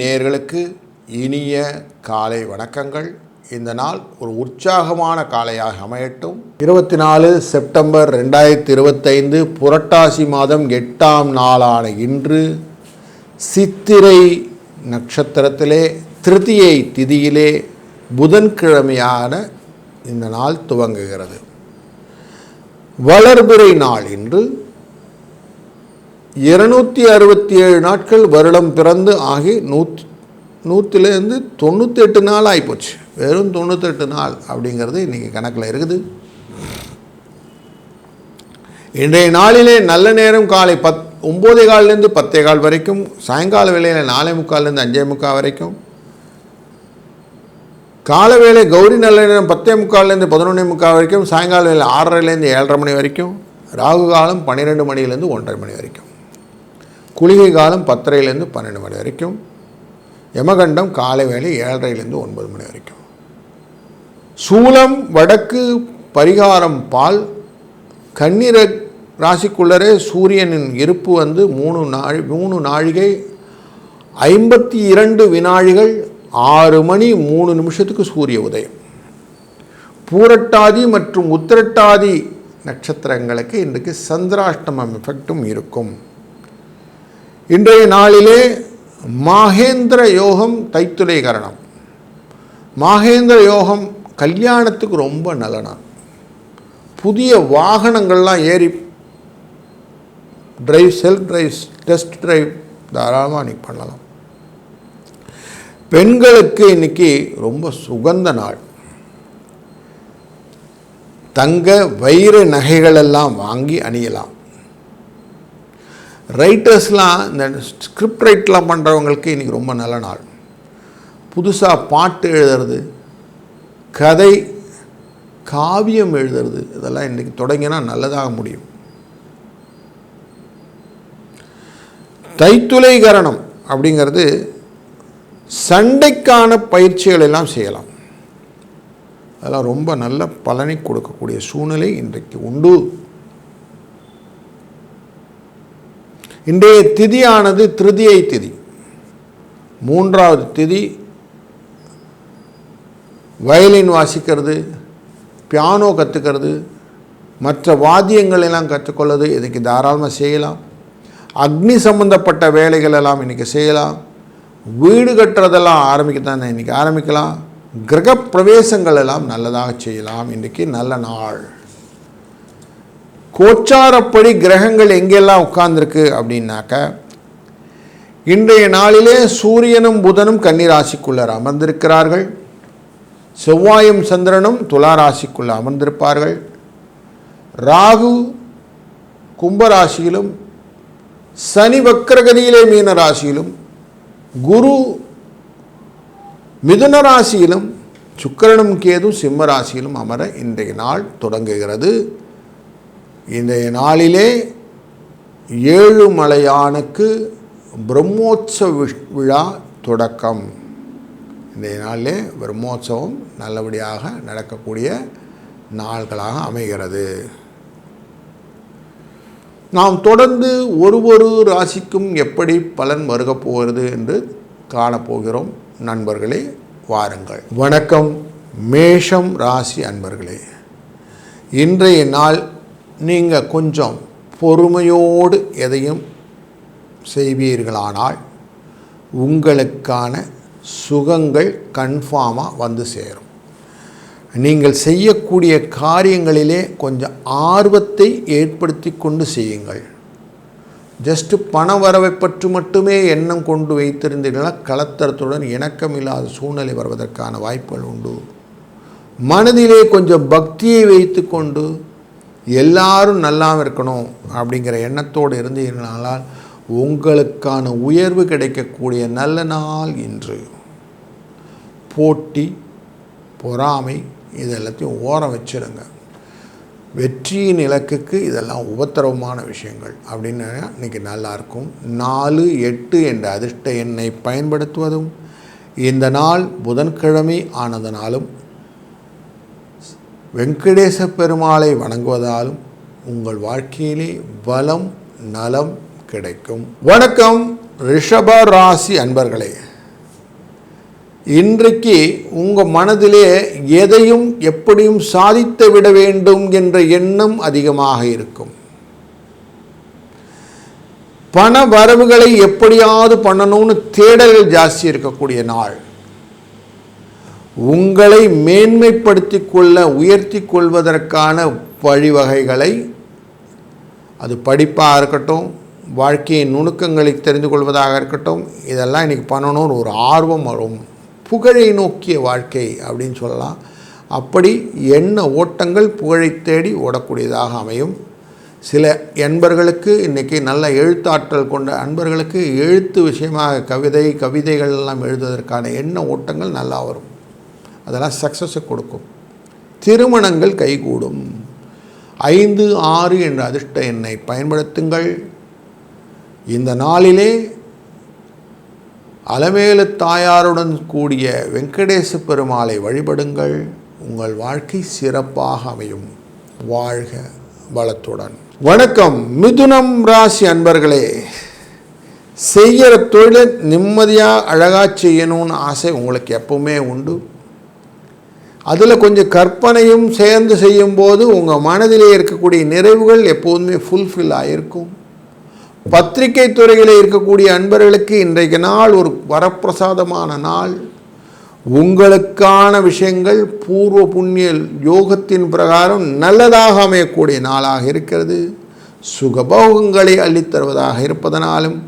நேர்களுக்கு இனிய காலை வணக்கங்கள். இந்த நாள் ஒரு உற்சாகமான காலையாக அமையட்டும். இருபத்தி நாலு செப்டம்பர் ரெண்டாயிரத்தி இருபத்தைந்து புரட்டாசி மாதம் எட்டாம் நாளான இன்று சித்திரை நட்சத்திரத்திலே திருதியை திதியிலே புதன்கிழமையான இந்த நாள் துவங்குகிறது. வளர்பிறை நாள் இன்று இருநூற்றி அறுபத்தி ஏழு நாட்கள் வருடம் பிறந்து ஆகி நூத் நூற்றிலேருந்து தொண்ணூத்தெட்டு நாள் ஆகிப்போச்சு வெறும் தொண்ணூத்தெட்டு நாள் அப்படிங்கிறது இன்றைக்கி கணக்கில் இருக்குது. இன்றைய நாளிலே நல்ல நேரம் காலை பத் ஒம்போதே கால்லேருந்து பத்தே கால் வரைக்கும் சாயங்கால வேலையில் நாலே முக்கால்லேருந்து அஞ்சே முக்கால் வரைக்கும் காலவேளை கௌரி நல்ல நேரம் பத்தே முக்கால்லேருந்து பதினொன்றே முக்கால் வரைக்கும் சாயங்கால வேலை ஆறரைலேருந்து ஏழரை மணி வரைக்கும் ராகு காலம் பன்னிரெண்டு மணிலேருந்து ஒன்றரை மணி வரைக்கும் குளிகை காலம் பத்தரைலேருந்து பன்னெண்டு மணி வரைக்கும் யமகண்டம் காலை வேலை ஏழரைலேருந்து ஒன்பது மணி வரைக்கும். சூலம் வடக்கு பரிகாரம் பால் கண்ணீர ராசிக்குள்ளரே சூரியனின் இருப்பு வந்து மூணு நாழி மூணு நாழிகை ஐம்பத்தி இரண்டு வினாழிகள் ஆறு மணி மூணு நிமிஷத்துக்கு சூரிய உதயம். பூரட்டாதி மற்றும் உத்திரட்டாதி நட்சத்திரங்களுக்கு இன்றைக்கு சந்திராஷ்டமம் எஃபெக்டும் இருக்கும். இன்றைய நாளிலே மாகேந்திர யோகம் தைத்துலை கரணம் மாகேந்திர யோகம் கல்யாணத்துக்கு ரொம்ப நலனா. புதிய வாகனங்கள்லாம் ஏறி drive self drive test drive தாராளமாக இன்னைக்கு பண்ணலாம். பெண்களுக்கு இன்னைக்கு ரொம்ப சுகந்த நாள். தங்க வைர நகைகள் எல்லாம் வாங்கி அணியலாம். ரைட்டர்ஸ்லாம் இந்த ஸ்கிரிப்ட் ரைட்லாம் பண்ணுறவங்களுக்கு இன்றைக்கி ரொம்ப நல்ல நாள். புதுசாக பாட்டு எழுதுறது கதை காவியம் எழுதுறது இதெல்லாம் இன்றைக்கி தொடங்கினா நல்லதாக முடியும். தைத்துலைகரணம் அப்படிங்கிறது சண்டைக்கான பயிற்சிகள் எல்லாம் செய்யலாம். அதெல்லாம் ரொம்ப நல்ல பலனை கொடுக்கக்கூடிய சூழ்நிலை இன்றைக்கு உண்டு. இன்றைய திதியானது திருதியை திதி. மூன்றாவது திதி வயலின் வாசிக்கிறது பியானோ கற்றுக்கிறது மற்ற வாத்தியங்கள் எல்லாம் கற்றுக்கொள்வது இதுக்கு தாராளமாக செய்யலாம். அக்னி சம்பந்தப்பட்ட வேலைகள் எல்லாம் இன்றைக்கி செய்யலாம். வீடு கட்டுறதெல்லாம் ஆரம்பிக்கதான்னு இன்றைக்கி ஆரம்பிக்கலாம். கிரக பிரவேசங்கள் எல்லாம் நல்லதாக செய்யலாம். இன்றைக்கி நல்ல நாள். கோச்சாரப்படி கிரகங்கள் எங்கெல்லாம் உட்கார்ந்துருக்கு அப்படின்னாக்க இன்றைய நாளிலே சூரியனும் புதனும் கன்னிராசிக்குள்ளர் அமர்ந்திருக்கிறார்கள். செவ்வாயும் சந்திரனும் துளாராசிக்குள்ள அமர்ந்திருப்பார்கள். ராகு கும்பராசியிலும் சனி வக்கரகதியிலே மீன ராசியிலும் குரு மிதுன ராசியிலும் சுக்கரனும் கேது சிம்ம ராசியிலும் அமர இன்றைய நாள் தொடங்குகிறது. இன்றைய நாளிலே ஏழுமலையானுக்கு பிரம்மோற்சவ விழா தொடக்கம். இன்றைய நாளிலே பிரம்மோற்சவம் நல்லபடியாக நடக்கக்கூடிய நாள்களாக அமைகிறது. நாம் தொடர்ந்து ஒரு ஒரு ராசிக்கும் எப்படி பலன் வருகப் போகிறது என்று காணப்போகிறோம். நண்பர்களே வாருங்கள். வணக்கம். மேஷம் ராசி அன்பர்களே இன்றைய நாள் நீங்கள் கொஞ்சம் பொறுமையோடு எதையும் செய்வீர்களானால் உங்களுக்கான சுகங்கள் கன்ஃபார்மாக வந்து சேரும். நீங்கள் செய்யக்கூடிய காரியங்களிலே கொஞ்சம் ஆர்வத்தை ஏற்படுத்தி கொண்டு செய்யுங்கள். ஜஸ்ட்டு பண வரவை பற்றி மட்டுமே எண்ணம் கொண்டு வைத்திருந்தீர்களா கலத்தரத்துடன் இணக்கமில்லாத சூழ்நிலை வருவதற்கான வாய்ப்புகள் உண்டு. மனதிலே கொஞ்சம் பக்தியை வைத்துக்கொண்டு எல்லாரும் நல்லா இருக்கணும் அப்படிங்கிற எண்ணத்தோடு இருந்தீர்களானால் உங்களுக்கான உயர்வு கிடைக்கக்கூடிய நல்ல நாள் இன்று. போட்டி பொறாமை இது எல்லாத்தையும் ஓரம் வச்சிடுங்க வெற்றியின் இலக்குக்கு இதெல்லாம் உபத்திரவமான விஷயங்கள் அப்படின்னு இன்னைக்கு நல்லாயிருக்கும் நாலு எட்டு என்ற அதிர்ஷ்ட எண்ணை பயன்படுத்துவதும் இந்த நாள் புதன்கிழமை ஆனதனாலும் வெங்கடேச பெருமாளை வணங்குவதாலும் உங்கள் வாழ்க்கையிலே பலம் நலம் கிடைக்கும். வணக்கம் ரிஷப ராசி அன்பர்களே. இன்றைக்கு உங்கள் மனதிலே எதையும் எப்படியும் சாதித்து விட வேண்டும் என்ற எண்ணம் அதிகமாக இருக்கும். பண வரவுகளை எப்படியாவது பண்ணணும்னு தேடல்கள் ஜாஸ்தி இருக்கக்கூடிய நாள். உங்களை மேன்மைப்படுத்திக் கொள்ள உயர்த்தி கொள்வதற்கான வழிவகைகளை அது படிப்பாக இருக்கட்டும் வாழ்க்கையின் நுணுக்கங்களை தெரிந்து கொள்வதாக இருக்கட்டும் இதெல்லாம் இன்றைக்கி பண்ணணும்னு ஒரு ஆர்வம் வரும். புகழை நோக்கிய வாழ்க்கை அப்படின்னு சொல்லலாம். அப்படி எண்ண ஓட்டங்கள் புகழை தேடி ஓடக்கூடியதாக அமையும். சில அன்பர்களுக்கு இன்றைக்கி நல்ல எழுத்தாற்றல் கொண்ட அன்பர்களுக்கு எழுத்து விஷயமாக கவிதை கவிதைகள் எல்லாம் எழுதுவதற்கான எண்ண ஓட்டங்கள் நல்லா வரும். அதெல்லாம் சக்ஸஸை கொடுக்கும். திருமணங்கள் கைகூடும். ஐந்து ஆறு என்ற அதிர்ஷ்ட எண்ணை பயன்படுத்துங்கள். இந்த நாளிலே அலமேலு தாயாருடன் கூடிய வெங்கடேச பெருமாளை வழிபடுங்கள். உங்கள் வாழ்க்கை சிறப்பாக அமையும். வாழ்க வளத்துடன். வணக்கம். மிதுனம் ராசி அன்பர்களே செய்கிற தொழிலை நிம்மதியாக அழகாக செய்யணும்னு ஆசை உங்களுக்கு எப்பவுமே உண்டு. அதில் கொஞ்சம் கற்பனையும் சேர்ந்து செய்யும்போது உங்கள் மனதிலே இருக்கக்கூடிய நிறைவுகள் எப்போதுமே ஃபுல்ஃபில் ஆகிருக்கும் பத்திரிகை துறையில் இருக்கக்கூடிய அன்பர்களுக்கு இன்றைக்கு நாள் ஒரு வரப்பிரசாதமான நாள். உங்களுக்கான விஷயங்கள் பூர்வ புண்ணிய யோகத்தின் பிரகாரம் நல்லதாக அமையக்கூடிய நாளாக இருக்கிறது. சுகபோகங்களை அள்ளித்தருவதாக இருப்பதனாலும்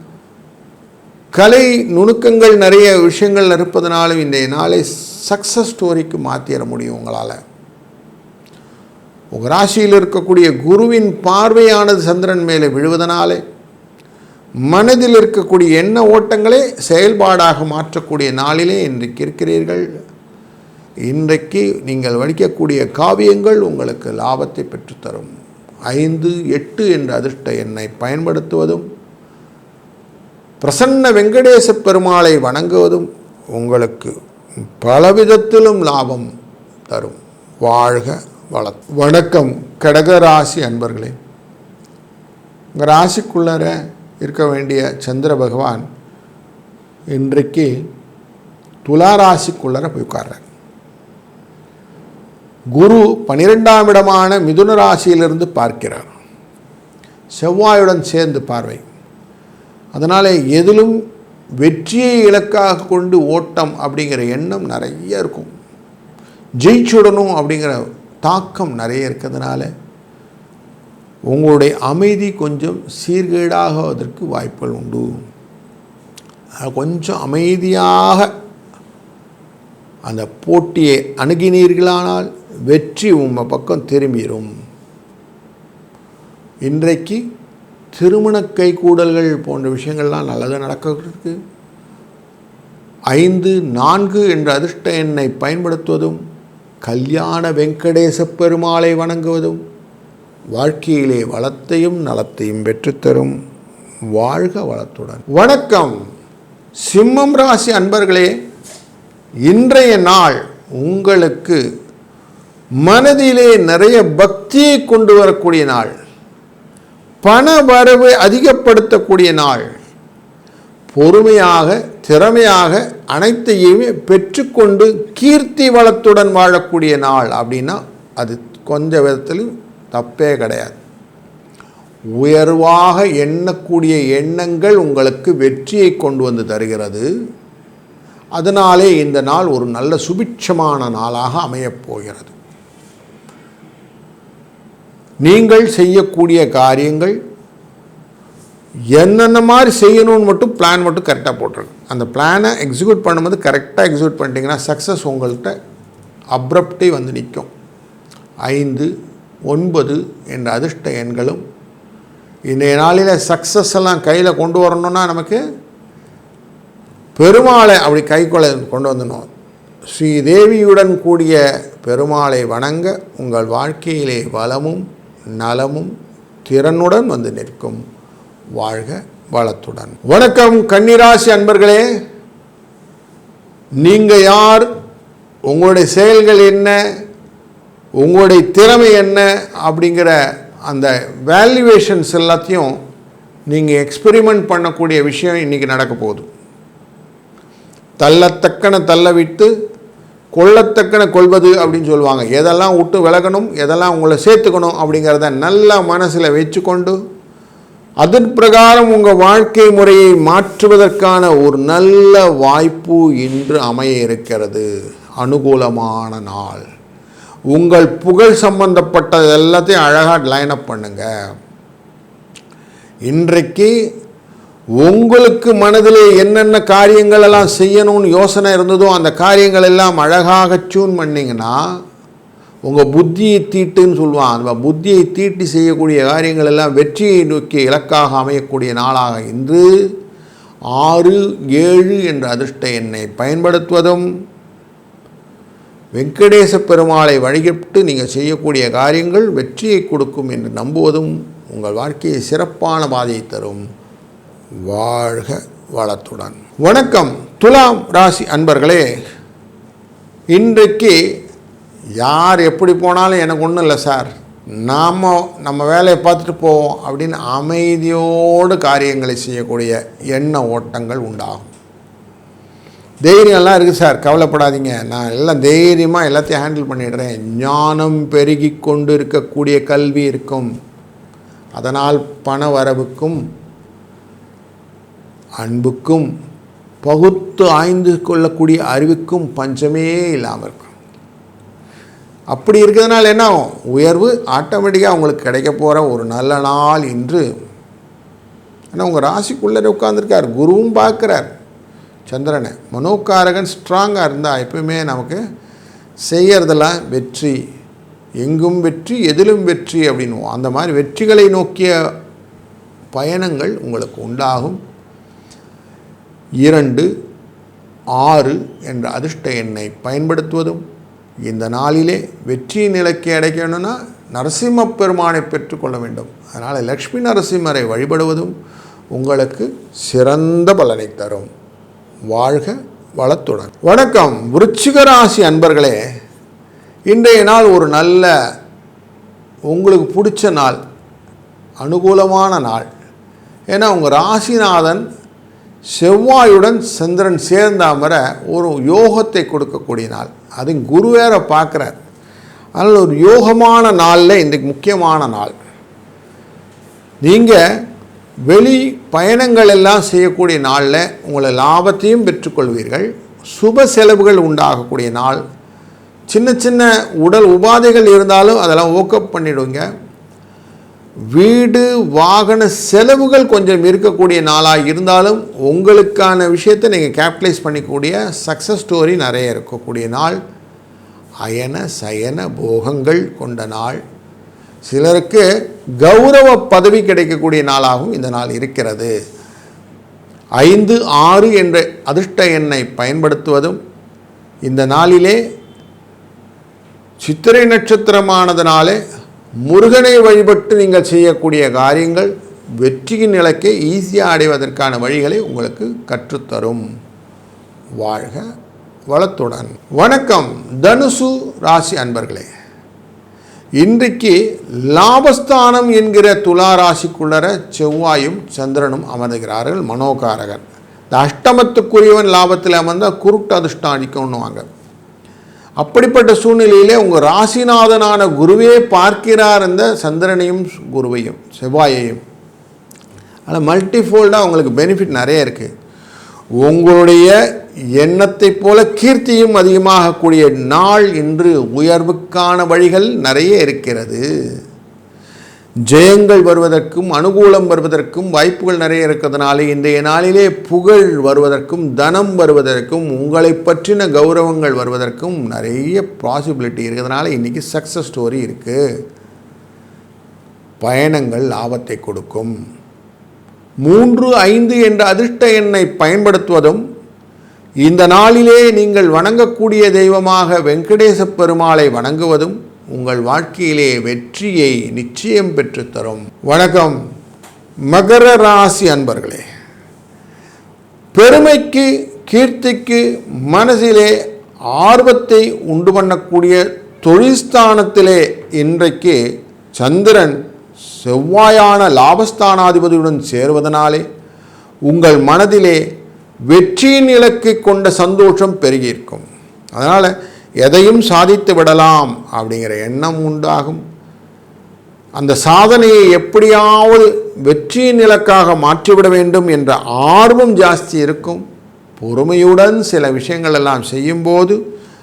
கலை நுணுக்கங்கள் நிறைய விஷயங்கள் இருப்பதனாலும் இன்றைய நாளை சக்ஸஸ் ஸ்டோரிக்கு மாற்றிட முடியும் உங்களால். உங்கள் ராசியில் இருக்கக்கூடிய குருவின் பார்வையானது சந்திரன் மேலே விழுவதனாலே மனதில் இருக்கக்கூடிய எண்ண ஓட்டங்களே செயல்பாடாக மாற்றக்கூடிய நாளிலே இன்றைக்கு இருக்கிறீர்கள். இன்றைக்கு நீங்கள் வடிக்கக்கூடிய காவியங்கள் உங்களுக்கு லாபத்தை பெற்றுத்தரும். ஐந்து எட்டு என்ற அதிர்ஷ்ட எண்ணை பயன்படுத்துவதும் பிரசன்ன வெங்கடேச பெருமாளை வணங்குவதும் உங்களுக்கு பலவிதத்திலும் லாபம் தரும். வாழ்க வள வணக்கம். கடகராசி அன்பர்களே உங்கள் ராசிக்குள்ளார இருக்க வேண்டிய சந்திர பகவான் இன்றைக்கு துளாராசிக்குள்ளர போய் உட்கார்றார். குரு பனிரெண்டாம் இடமான மிதுன ராசியிலிருந்து பார்க்கிறார். செவ்வாயுடன் சேர்ந்து பார்வை. அதனால் எதிலும் வெற்றியை இலக்காக கொண்டு ஓட்டம் அப்படிங்கிற எண்ணம் நிறைய இருக்கும். ஜெயிச்சுடணும் அப்படிங்கிற தாக்கம் நிறைய இருக்கிறதுனால உங்களுடைய அமைதி கொஞ்சம் சீர்கேடாகுவதற்கு வாய்ப்புகள் உண்டு. கொஞ்சம் அமைதியாக அந்த போட்டியை அணுகினீர்களானால் வெற்றி உங்கள் பக்கம் திரும்பிடும் இன்றைக்கு திருமண கைகூடல்கள் போன்ற விஷயங்கள்லாம் நல்லதாக நடக்கிறதுக்கு ஐந்து நான்கு என்ற அதிர்ஷ்ட எண்ணை பயன்படுத்துவதும் கல்யாண வெங்கடேச பெருமாளை வணங்குவதும் வாழ்க்கையிலே வளத்தையும் நலத்தையும் பெற்றுத்தரும் வாழ்க வளத்துடன். வணக்கம். சிம்மம் ராசி அன்பர்களே இன்றைய நாள் உங்களுக்கு மனதிலே நிறைய பக்தியை கொண்டு வரக்கூடிய நாள். பண வரவு அதிகப்படுத்தக்கூடிய நாள். பொறுமையாக திறமையாக அனைத்தையுமே பெற்றுக்கொண்டு கீர்த்தி வளத்துடன் வாழக்கூடிய நாள் அப்படின்னா அது கொஞ்ச விதத்திலும் தப்பே கிடையாது. உயர்வாக எண்ணக்கூடிய எண்ணங்கள் உங்களுக்கு வெற்றியை கொண்டு வந்து தருகிறது. அதனாலே இந்த நாள் ஒரு நல்ல சுபிட்சமான நாளாக அமையப்போகிறது நீங்கள் செய்யக்கூடிய காரியங்கள் என்னென்ன மாதிரி செய்யணும்னு மட்டும் பிளான் மட்டும் கரெக்டாக போட்டுருங்க. அந்த பிளானை எக்ஸிக்யூட் பண்ணும்போது கரெக்டாக எக்ஸிக்யூட் பண்ணிட்டீங்கன்னா சக்ஸஸ் உங்கள்கிட்ட அப்ரப்டே வந்து நிற்கும். ஐந்து ஒன்பது என்ற அதிர்ஷ்ட எண்களும் இன்றைய நாளில் சக்ஸஸ் எல்லாம் கையில் கொண்டு வரணும்னா நமக்கு பெருமாளை அப்படி கைக்குள்ள கொண்டு வந்துடணும். ஸ்ரீதேவியுடன் கூடிய பெருமாளை வணங்க உங்கள் வாழ்க்கையிலே வளமும் நலமும் திறனுடன் வந்து நிற்கும். வாழ்க வளத்துடன். வணக்கம் கன்னிராசி அன்பர்களே. நீங்கள் யார்? உங்களுடைய செயல்கள் என்ன? உங்களுடைய திறமை என்ன அப்படிங்கிற அந்த வேல்யூவேஷன்ஸ் எல்லாத்தையும் நீங்கள் எக்ஸ்பெரிமெண்ட் பண்ணக்கூடிய விஷயம் இன்றைக்கி நடக்க போகுது. தள்ளத்தக்கன தள்ள விட்டு கொள்ளத்தக்கன கொள்வது அப்படின்னு சொல்லுவாங்க. எதெல்லாம் விட்டு விலகணும் எதெல்லாம் உங்களை சேர்த்துக்கணும் அப்படிங்கிறத நல்லா மனசில் வச்சுக்கொண்டு அதன் பிரகாரம் உங்கள் வாழ்க்கை முறையை மாற்றுவதற்கான ஒரு நல்ல வாய்ப்பு இன்று அமைய இருக்கிறது. அனுகூலமான நாள். உங்கள் புகழ் சம்பந்தப்பட்ட எல்லாத்தையும் அழகாக லைன் அப் பண்ணுங்க. இன்றைக்கு உங்களுக்கு மனதிலே என்னென்ன காரியங்கள் எல்லாம் செய்யணும்னு யோசனை இருந்ததோ அந்த காரியங்கள் எல்லாம் அழகாக டியூன் பண்ணிங்கன்னா உங்கள் புத்தியை தீட்டுன்னு சொல்லுவான் அந்த புத்தியை தீட்டி செய்யக்கூடிய காரியங்கள் எல்லாம் வெற்றியை நோக்கி இலக்காக அமையக்கூடிய நாளாக இன்று ஆறு ஏழு என்ற அதிர்ஷ்ட எண்ணை பயன்படுத்துவதும் வெங்கடேச பெருமாளை வழிகிட்டு நீங்கள் செய்யக்கூடிய காரியங்கள் வெற்றியை கொடுக்கும் என்று நம்புவதும் உங்கள் வாழ்க்கையை சிறப்பான பாதையை தரும். வாழ்க வளத்துடன். வணக்கம். துலாம் ராசி அன்பர்களே இன்றைக்கு யார் எப்படி போனாலும் எனக்கு ஒன்றும் இல்லை சார். நாம் நம்ம வேலையை பார்த்துட்டு போவோம் அப்படின்னு அமைதியோடு காரியங்களை செய்யக்கூடிய எண்ண ஓட்டங்கள் உண்டாகும். தைரியம்லாம் இருக்குது சார். கவலைப்படாதீங்க. நான் எல்லாம் தைரியமாக எல்லாத்தையும் ஹேண்டில் பண்ணிடுறேன். ஞானம் பெருகி கொண்டு இருக்கக்கூடிய கல்வி இருக்கும். அதனால் பண வரவுக்கும் அன்புக்கும் பகுத்து ஆய்ந்து கொள்ளக்கூடிய அறிவுக்கும் பஞ்சமே இல்லாமல் இருக்கும். அப்படி இருக்கிறதுனால என்ன ஆகும்? உயர்வு ஆட்டோமேட்டிக்காக உங்களுக்கு கிடைக்க போகிற ஒரு நல்ல நாள் இன்று. ஆனால் உங்கள் ராசிக்குள்ளே உட்காந்துருக்கார் குருவும் பார்க்குறார். சந்திரனை. மனோகாரகன் ஸ்ட்ராங்காக இருந்தால் எப்பவுமே நமக்கு செய்கிறதெல்லாம் வெற்றி. எங்கும் வெற்றி எதிலும் வெற்றி அப்படின்னுவோம். அந்த மாதிரி வெற்றிகளை நோக்கிய பயணங்கள் உங்களுக்கு உண்டாகும். இரண்டு ஆறு என்ற அதிர்ஷ்ட எண்ணை பயன்படுத்துவதும் இந்த நாளிலே வெற்றியின் நிலைக்கு அடைக்கணும்னா நரசிம்ம பெருமானை பெற்றுக்கொள்ள வேண்டும். அதனால் லக்ஷ்மி நரசிம்மரை வழிபடுவதும் உங்களுக்கு சிறந்த பலனை தரும். வாழ்க வளத்துடன். வணக்கம். விருச்சிக ராசி அன்பர்களே இன்றைய நாள் ஒரு நல்ல உங்களுக்கு பிடிச்ச நாள் அனுகூலமான நாள். ஏன்னா உங்கள் ராசிநாதன் செவ்வாயுடன் சந்திரன் சேர்ந்தாமற ஒரு யோகத்தை கொடுக்கக்கூடிய நாள். அது குரு வேற பார்க்குறார் அதனால் ஒரு யோகமான நாளில் இன்றைக்கு முக்கியமான நாள். நீங்கள் வெளி பயணங்கள் எல்லாம் செய்யக்கூடிய நாளில் உங்களை லாபத்தையும் பெற்றுக்கொள்வீர்கள். சுப செலவுகள் உண்டாகக்கூடிய நாள். சின்ன சின்ன உடல் உபாதைகள் இருந்தாலும் அதெல்லாம் ஓக்கப் பண்ணிடுவீங்க. வீடு வாகன செலவுகள் கொஞ்சம் இருக்கக்கூடிய நாளாக இருந்தாலும் உங்களுக்கான விஷயத்தை நீங்கள் கேபிட்டலைஸ் பண்ணிக்கூடிய சக்ஸஸ் ஸ்டோரி நிறைய இருக்கக்கூடிய நாள். அயன சயன போகங்கள் கொண்ட நாள். சிலருக்கு கௌரவ பதவி கிடைக்கக்கூடிய நாளாகவும் இந்த நாள் இருக்கிறது. ஐந்து ஆறு என்ற அதிர்ஷ்ட எண்ணை பயன்படுத்துவதும் இந்த நாளிலே சித்திரை நட்சத்திரமானதுனாலே முருகனை வழிபட்டு நீங்கள் செய்யக்கூடிய காரியங்கள் வெற்றியின் நிலைக்கே ஈஸியாக அடைவதற்கான வழிகளை உங்களுக்கு கற்றுத்தரும். வாழ்க வளத்துடன். வணக்கம். தனுசு ராசி அன்பர்களே. இன்றைக்கு லாபஸ்தானம் என்கிற துலா ராசிக்குள்ளர செவ்வாயும் சந்திரனும் அமர்ந்துகிறார்கள் மனோகாரகன். இந்த அஷ்டமத்துக்குரியவன் லாபத்தில் அமர்ந்தால் குருட்டு அதிர்ஷ்டம் அடிக்கணுவாங்க அப்படிப்பட்ட சூழ்நிலையிலே உங்கள் ராசிநாதனான குருவே பார்க்கிறார் இந்த சந்திரனையும் குருவையும் செவ்வாயையும். ஆனால் மல்டிஃபோல்டாக உங்களுக்கு பெனிஃபிட் நிறைய இருக்குது உங்களுடைய எண்ணத்தைப் போல கீர்த்தியும் அதிகமாகக்கூடிய நாள் இன்று உயர்வுக்கான வழிகள் நிறைய இருக்கிறது. ஜெயங்கள் வருவதற்கும் அனுகூலம் வருவதற்கும் வாய்ப்புகள் நிறைய இருக்கிறதுனால இன்றைய நாளிலே புகழ் வருவதற்கும் தனம் வருவதற்கும் உங்களை பற்றின கௌரவங்கள் வருவதற்கும் நிறைய பாசிபிலிட்டி இருக்கிறதுனால இன்றைக்கி சக்ஸஸ் ஸ்டோரி இருக்குது பயணங்கள் லாபத்தை கொடுக்கும். மூன்று ஐந்து என்ற அதிர்ஷ்ட எண்ணை பயன்படுத்துவதும் இந்த நாளிலே நீங்கள் வணங்கக்கூடிய தெய்வமாக வெங்கடேச பெருமாளை வணங்குவதும் உங்கள் வாழ்க்கையிலே வெற்றியை நிச்சயம் பெற்றுத்தரும். வணக்கம். மகர ராசி அன்பர்களே பெருமைக்கு கீர்த்திக்கு மனசிலே ஆர்வத்தை உண்டு பண்ணக்கூடிய தொழில்ஸ்தானத்திலே இன்றைக்கு சந்திரன் செவ்வாயான லாபஸ்தானாதிபதியுடன் சேருவதனாலே உங்கள் மனதிலே வெற்றியின் இலக்கை கொண்ட சந்தோஷம் பெருகியிருக்கும். அதனால் எதையும் சாதித்து விடலாம் அப்படிங்கிற எண்ணம் உண்டாகும். அந்த சாதனையை எப்படியாவது வெற்றியின் இலக்காக மாற்றிவிட வேண்டும் என்ற ஆர்வம் ஜாஸ்தி இருக்கும். பொறுமையுடன் சில விஷயங்கள் எல்லாம் செய்யும்போது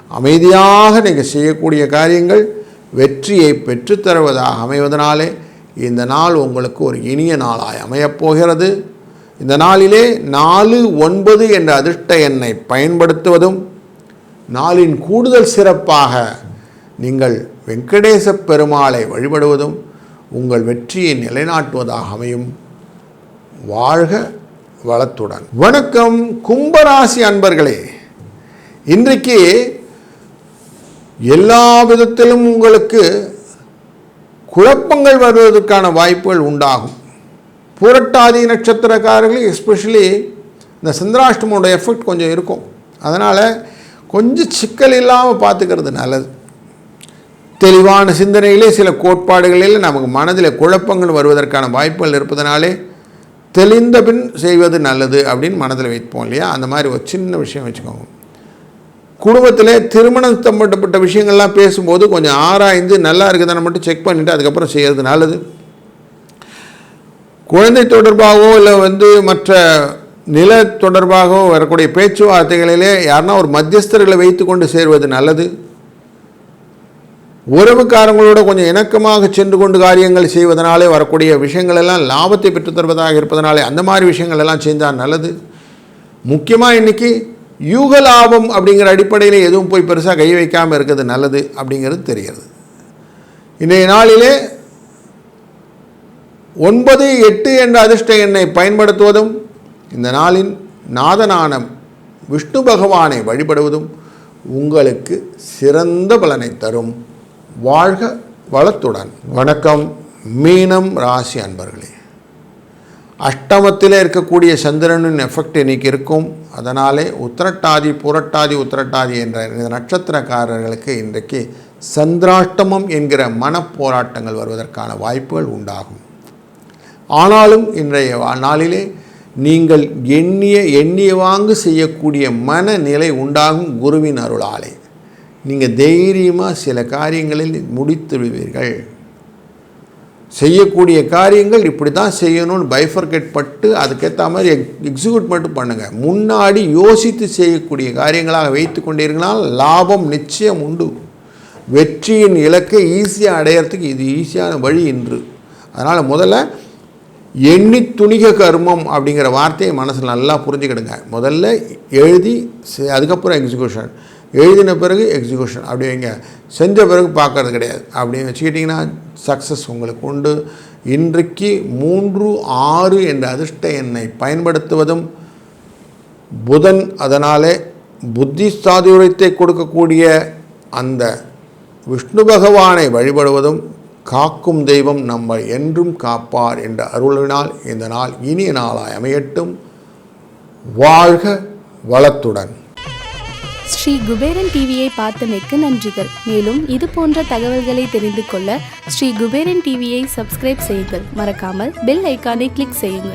அமைதியாக நீங்கள் செய்யக்கூடிய காரியங்கள் வெற்றியை பெற்றுத்தருவதாக அமைவதனாலே இந்த நாள் உங்களுக்கு ஒரு இனிய நாளாய் அமையப்போகிறது இந்த நாளிலே நாலு ஒன்பது என்ற அதிர்ஷ்ட எண்ணை பயன்படுத்துவதும் நாளின் கூடுதல் சிறப்பாக நீங்கள் வெங்கடேச பெருமாளை வழிபடுவதும் உங்கள் வெற்றியை நிலைநாட்டுவதாக அமையும். வாழ்க வளத்துடன். வணக்கம் கும்பராசி அன்பர்களே. இன்றைக்கு எல்லா விதத்திலும் உங்களுக்கு குழப்பங்கள் வருவதற்கான வாய்ப்புகள் உண்டாகும். பூரட்டாதி நட்சத்திரக்காரர்கள் எஸ்பெஷலி இந்த சந்திராஷ்டமோட எஃபெக்ட் கொஞ்சம் இருக்கும். அதனால் கொஞ்சம் சிக்கல் இல்லாமல் பார்த்துக்கிறது நல்லது. தெளிவான சிந்தனையிலே சில கோட்பாடுகளில் நமக்கு மனதில் குழப்பங்கள் வருவதற்கான வாய்ப்புகள் இருப்பதனாலே தெளிந்த பின் செய்வது நல்லது அப்படின்னு மனதில் வைப்போம் இல்லையா? அந்த மாதிரி ஒரு சின்ன விஷயம் வச்சுக்கோங்க. குடும்பத்தில் திருமணம் சம்பந்தப்பட்ட விஷயங்கள்லாம் பேசும்போது கொஞ்சம் ஆராய்ந்து நல்லா இருக்குதானே மட்டும் செக் பண்ணிவிட்டு அதுக்கப்புறம் செய்கிறது நல்லது. குழந்தை தொடர்பாகவோ இல்லை வந்து மற்ற நில தொடர்பாகவோ வரக்கூடிய பேச்சுவார்த்தைகளிலே யாருன்னா ஒரு மத்தியஸ்தர்களை வைத்துக்கொண்டு சேர்வது நல்லது. உறவுக்காரங்களோட கொஞ்சம் இணக்கமாக சென்று கொண்டு காரியங்கள் செய்வதனாலே வரக்கூடிய விஷயங்கள் எல்லாம் லாபத்தை பெற்றுத் தருவதாக இருப்பதனாலே அந்த மாதிரி விஷயங்கள் எல்லாம் செஞ்சால் நல்லது. முக்கியமாக இன்றைக்கி யூக லாபம் அப்படிங்கிற அடிப்படையில் எதுவும் போய் பெருசாக கை வைக்காமல் இருக்கிறது நல்லது அப்படிங்கிறது தெரிகிறது. இன்றைய நாளிலே ஒன்பது எட்டு என்ற அதிர்ஷ்ட எண்ணை பயன்படுத்துவதும் இந்த நாளின் நாதனான விஷ்ணு பகவானை வழிபடுவதும் உங்களுக்கு சிறந்த பலனை தரும். வாழ்க வளத்துடன். வணக்கம். மீனம் ராசி அன்பர்களே. அஷ்டமத்தில் இருக்கக்கூடிய சந்திரனின் எஃபெக்ட் இன்னைக்கு இருக்கும். அதனாலே உத்திரட்டாதி புரட்டாதி உத்திரட்டாதி என்ற இந்த நட்சத்திரக்காரர்களுக்கு இன்றைக்கு சந்திராஷ்டமம் என்கிற மனப்போராட்டங்கள் வருவதற்கான வாய்ப்புகள் உண்டாகும். ஆனாலும் இன்றைய நாளிலே நீங்கள் எண்ணிய எண்ணிய வாங்கு செய்யக்கூடிய மனநிலை உண்டாகும் குருவின் அருளாலே. நீங்கள் தைரியமாக சில காரியங்களில் முடித்து விடுவீர்கள் செய்யக்கூடிய காரியங்கள் இப்படி தான் செய்யணும்னு பைஃபர்கேட் பட்டு அதுக்கேற்ற மாதிரி எக் எக்ஸிக்யூட் மட்டும் பண்ணுங்கள் முன்னாடி யோசித்து செய்யக்கூடிய காரியங்களாக வைத்து கொண்டீர்களால் லாபம் நிச்சயம் உண்டு. வெற்றியின் இலக்கை ஈஸியாக அடையிறதுக்கு இது ஈஸியான வழி இன்று. அதனால் முதல்ல எண்ணி துணிக கர்மம் அப்படிங்கிற வார்த்தையை மனசில் நல்லா புரிஞ்சுக்கிடுங்க. முதல்ல எழுதி செ- அதுக்கப்புறம் எக்ஸிக்யூஷன் எழுதின பிறகு எக்ஸிக்யூஷன் அப்படி வைங்க. செஞ்ச பிறகு பார்க்கறது கிடையாது. அப்படின்னு வச்சுக்கிட்டிங்கன்னா சக்ஸஸ் உங்களுக்கு உண்டு. இன்றைக்கு மூன்று ஆறு என்ற அதிர்ஷ்ட எண்ணை பயன்படுத்துவதும் புதன் அதனாலே புத்தி சாதுரியத்தை கொடுக்கக்கூடிய அந்த விஷ்ணு பகவானை வழிபடுவதும் காக்கும் தெய்வம் நம்மை என்றும் காப்பார் என்ற அருளினால் இந்த நாள் இனிய நாளாய் அமையட்டும். வாழ்க வளத்துடன். ஸ்ரீ குபேரன் டிவியை பார்த்தமைக்கு நன்றிகள். மேலும் இது போன்ற தகவல்களை தெரிந்து கொள்ள ஸ்ரீ குபேரன் டிவியை சப்ஸ்கிரைப் செய்யுங்கள். மறக்காமல் பெல் ஐக்கானை கிளிக் செய்யுங்கள்.